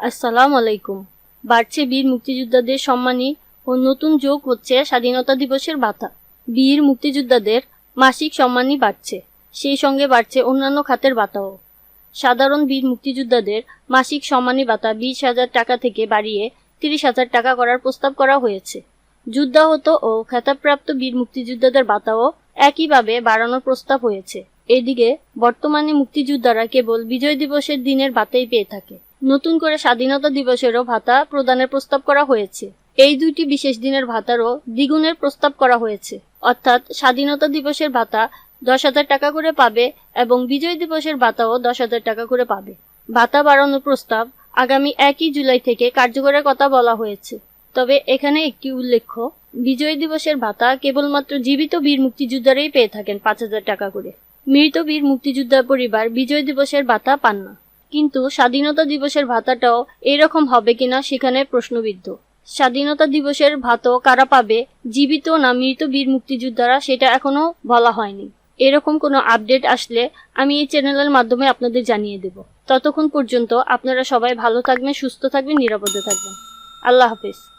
আসসালামু আলাইকুম। বাড়ছে বীর মুক্তিযোদ্ধাদের সম্মানী ও নতুন যোগ হচ্ছে স্বাধীনতা দিবসের ভাতা বীর মুক্তিযোদ্ধাদের মাসিক সম্মানই বাড়ছে, সেই সঙ্গে বাড়ছে অন্যান্য খাতের ভাতাও সাধারণ বীর মুক্তিযোদ্ধাদের মাসিক সম্মানী ভাতা বিশ হাজার টাকা থেকে বাড়িয়ে তিরিশ হাজার টাকা করার প্রস্তাব করা হয়েছে। যুদ্ধাহত ও খেতাবপ্রাপ্ত বীর মুক্তিযোদ্ধাদের ভাতাও একইভাবে বাড়ানোর প্রস্তাব হয়েছে। এদিকে বর্তমানে মুক্তিযোদ্ধারা কেবল বিজয় দিবসের দিনের ভাতাই পেয়ে থাকে। নতুন করে স্বাধীনতা দিবসেরও ভাতা প্রদানের প্রস্তাব করা হয়েছে। এই দুইটি বিশেষ দিনের ভাতারও দ্বিগুণের প্রস্তাব করা হয়েছে। অর্থাৎ স্বাধীনতা দিবসের ভাতা দশ হাজার টাকা করে পাবে এবং বিজয় দিবসের ভাতাও দশ হাজার টাকা করে পাবে। ভাতা বাড়ানোর প্রস্তাব আগামী একই জুলাই থেকে কার্যকরের কথা বলা হয়েছে। তবে এখানে একটি উল্লেখ্য, বিজয় দিবসের ভাতা কেবলমাত্র জীবিত বীর মুক্তিযোদ্ধারাই পেয়ে থাকেন পাঁচ হাজার টাকা করে। মৃত বীর মুক্তিযোদ্ধার পরিবার বিজয় দিবসের ভাতা পান না। কিন্তু স্বাধীনতা দিবসের ভাতাটাও এরকম হবে কিনা সেখানে প্রশ্নবিদ্ধ। স্বাধীনতা দিবসের ভাতও কারা পাবে, জীবিত না মৃত বীর মুক্তিযোদ্ধারা সেটা এখনও বলা হয়নি। এরকম কোনো আপডেট আসলে আমি এই চ্যানেলের মাধ্যমে আপনাদের জানিয়ে দেব। ততক্ষণ পর্যন্ত আপনারা সবাই ভালো থাকবেন, সুস্থ থাকবেন, নিরাপদে থাকবেন। আল্লাহ হাফেজ।